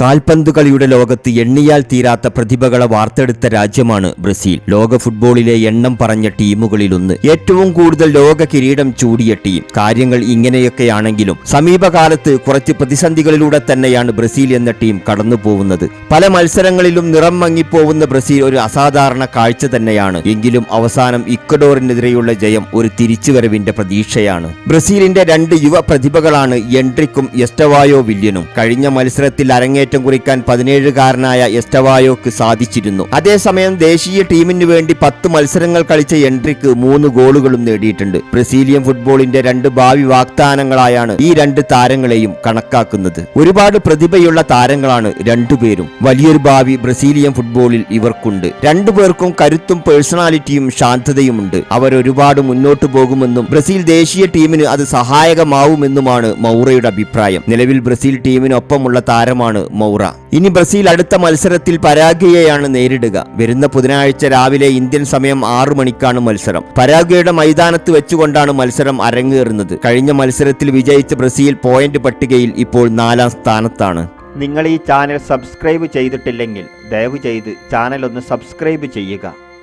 കാൽപന്ത് കളിയുടെ ലോകത്ത് എണ്ണിയാൽ തീരാത്ത പ്രതിഭകളെ വാർത്തെടുത്ത രാജ്യമാണ് ബ്രസീൽ. ലോക ഫുട്ബോളിലെ എണ്ണം പറഞ്ഞ ടീമുകളിലൊന്ന്. ഏറ്റവും കൂടുതൽ ലോക കിരീടം ചൂടിയ ടീം. കാര്യങ്ങൾ ഇങ്ങനെയൊക്കെയാണെങ്കിലും സമീപകാലത്ത് കുറച്ച് പ്രതിസന്ധികളിലൂടെ തന്നെയാണ് ബ്രസീൽ എന്ന ടീം കടന്നു പോകുന്നത് പല മത്സരങ്ങളിലും നിറം മങ്ങിപ്പോവുന്ന ബ്രസീൽ ഒരു അസാധാരണ കാഴ്ച തന്നെയാണ്. എങ്കിലും അവസാനം ഇക്വഡോറിനെതിരെയുള്ള ജയം ഒരു തിരിച്ചുവരവിന്റെ പ്രതീക്ഷയാണ്. ബ്രസീലിന്റെ രണ്ട് യുവ പ്രതിഭകളാണ് എൻട്രിക്കും എസ്റ്റവായോ വില്യനും. കഴിഞ്ഞ മത്സരത്തിൽ അരങ്ങേറ്റം കുറിക്കാൻ പതിനേഴുകാരനായ എസ്റ്റവായോക്ക് സാധിച്ചിരുന്നു. അതേസമയം ദേശീയ ടീമിന് വേണ്ടി പത്ത് മത്സരങ്ങൾ കളിച്ച എൻട്രിക്ക് മൂന്ന് ഗോളുകളും നേടിയിട്ടുണ്ട്. ബ്രസീലിയൻ ഫുട്ബോളിന്റെ രണ്ട് ഭാവി വാഗ്ദാനങ്ങളായാണ് ഈ രണ്ട് താരങ്ങളെയും കണക്കാക്കുന്നത്. ഒരുപാട് പ്രതിഭയുള്ള താരങ്ങളാണ് രണ്ടുപേരും. വലിയൊരു ഭാവി ബ്രസീലിയൻ ഫുട്ബോളിൽ ഇവർക്കുണ്ട്. രണ്ടുപേർക്കും കരുത്തും പേഴ്സണാലിറ്റിയും ശാന്തതയുമുണ്ട്. അവർ ഒരുപാട് മുന്നോട്ടു പോകുമെന്നും ബ്രസീൽ ദേശീയ ടീമിന് അത് സഹായകമാവുമെന്നുമാണ് മൗറയുടെ അഭിപ്രായം. നിലവിൽ ബ്രസീൽ ടീമിനൊപ്പമുള്ള താരമാണ് മൗറ. ഇനി ബ്രസീൽ അടുത്ത മത്സരത്തിൽ പരാഗ്വയെയാണ് നേരിടുക. വരുന്ന ബുധനാഴ്ച രാവിലെ ഇന്ത്യൻ സമയം ആറു മണിക്കാണ് മത്സരം. പരാഗ്വയുടെ മൈതാനത്ത് വെച്ചുകൊണ്ടാണ് മത്സരം അരങ്ങേറുന്നത്. കഴിഞ്ഞ മത്സരത്തിൽ വിജയിച്ച ബ്രസീൽ പോയിന്റ് പട്ടികയിൽ ഇപ്പോൾ നാലാം സ്ഥാനത്താണ്. നിങ്ങൾ ഈ ചാനൽ സബ്സ്ക്രൈബ് ചെയ്തിട്ടില്ലെങ്കിൽ ദയവ് ചെയ്ത് ചാനൽ ഒന്ന് സബ്സ്ക്രൈബ് ചെയ്യുക.